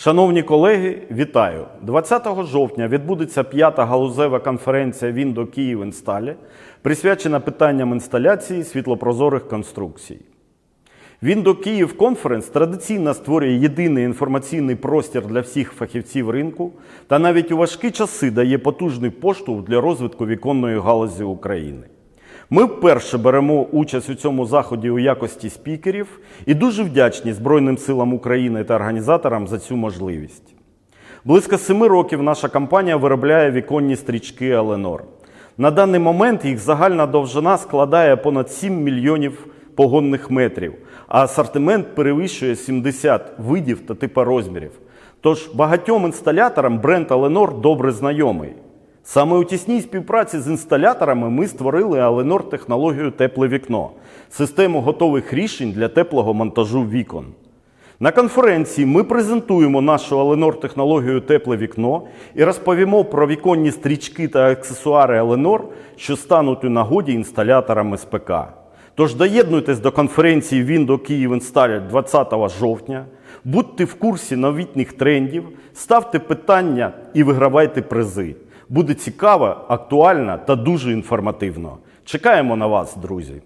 Шановні колеги, вітаю! 20 жовтня відбудеться п'ята галузева конференція Віндо Київ Інсталі, присвячена питанням інсталяції світлопрозорих конструкцій. Віндо Київ Конференс традиційно створює єдиний інформаційний простір для всіх фахівців ринку та навіть у важкі часи дає потужний поштовх для розвитку віконної галузі України. Ми вперше беремо участь у цьому заході у якості спікерів і дуже вдячні Збройним силам України та організаторам за цю можливість. Близько семи років наша компанія виробляє віконні стрічки Еленор. На даний момент їх загальна довжина складає понад 7 мільйонів погонних метрів, а асортимент перевищує 70 видів та типорозмірів. Тож багатьом інсталяторам бренд Еленор добре знайомий. Саме у тісній співпраці з інсталяторами ми створили Аленор технологію тепле вікно, систему готових рішень для теплого монтажу вікон. На конференції ми презентуємо нашу Аленор технологію тепле вікно і розповімо про віконні стрічки та аксесуари Аленор, що стануть у нагоді інсталяторам СПК. Тож доєднуйтесь до конференції Windows Київ Installer 20 жовтня, будьте в курсі новітніх трендів, ставте питання і вигравайте призи. Буде цікаво, актуально та дуже інформативно. Чекаємо на вас, друзі!